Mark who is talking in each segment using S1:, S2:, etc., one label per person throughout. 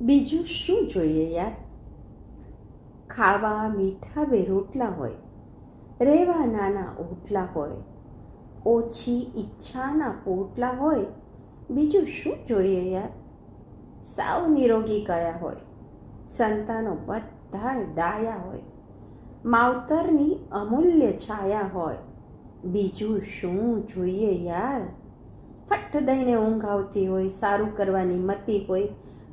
S1: બીજું શું જોઈએ યાર? ખાવા મીઠા બે રોટલા હોય, રહેવા નાના ઓટલા હોય, ઓછી ઈચ્છાના પોટલા હોય, બીજું શું જોઈએ યાર? સાવ નિરોગી કયા હોય, સંતાનો બધા ડાયા હોય, માવતરની અમૂલ્ય છાયા હોય, બીજું શું જોઈએ યાર? ફટ દઈને ઊંઘ આવતી હોય, સારું કરવાની મતી હોય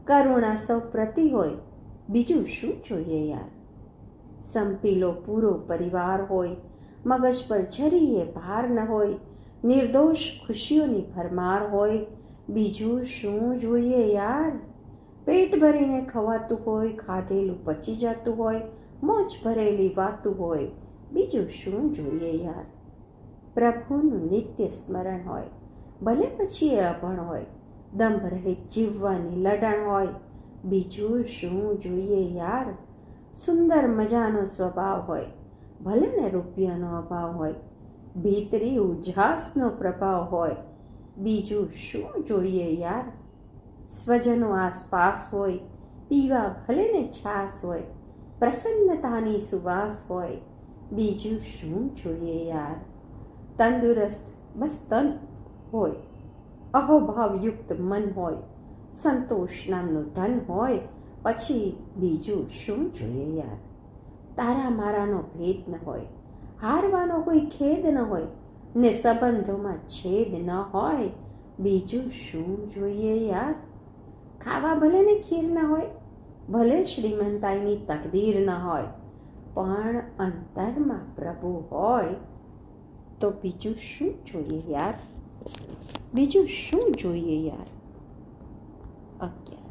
S1: કરુણા સૌ પ્રતિ હોય. બીજું શું જોઈએ યાર? સંપીલો પૂરો પરિવાર હોય. મગજ પર જરીએ ભાર ન હોય. નિર્દોષ ખુશીઓની ભરમાર હોય. બીજું શું જોઈએ યાર? પેટ ભરીને ખવાતું હોય, ખાધેલું પચી જતું હોય, મોજ ભરેલી વાતું હોય. બીજું શું જોઈએ યાર? પ્રભુનું નિત્ય સ્મરણ હોય. ભલે પછી એ અભણ હોય. દંભ રહે, જીવવાની લડણ હોય. બીજું શું જોઈએ યાર? સુંદર મજાનો સ્વભાવ હોય. ભલે ને રૂપિયાનો અભાવ હોય. ભીતરી ઉજાસનો પ્રભાવ હોય. બીજું શું જોઈએ યાર? સ્વજનો આસપાસ હોય. પીવા ભલે ને છાસ હોય. પ્રસન્નતાની સુવાસ હોય. બીજું શું જોઈએ યાર? તંદુરસ્ત બસ તન હોય. અહોભાવયુક્ત મન હોય, સંતોષ નામનું ધન હોય, પછી બીજું શું જોઈએ યાર? તારા મારાનો ભેદ ન હોય, હારવાનો કોઈ ખેદ ન હોય, ને સંબંધોમાં છેદ ન હોય, બીજું શું જોઈએ યાર? ખાવા ભલે ને ખીર ન હોય, ભલે શ્રીમંતાઈની તકદીર ન હોય, પણ અંતરમાં પ્રભુ હોય, તો બીજું શું જોઈએ યાર? બીજું શું જોઈએ યાર? અગિયાર.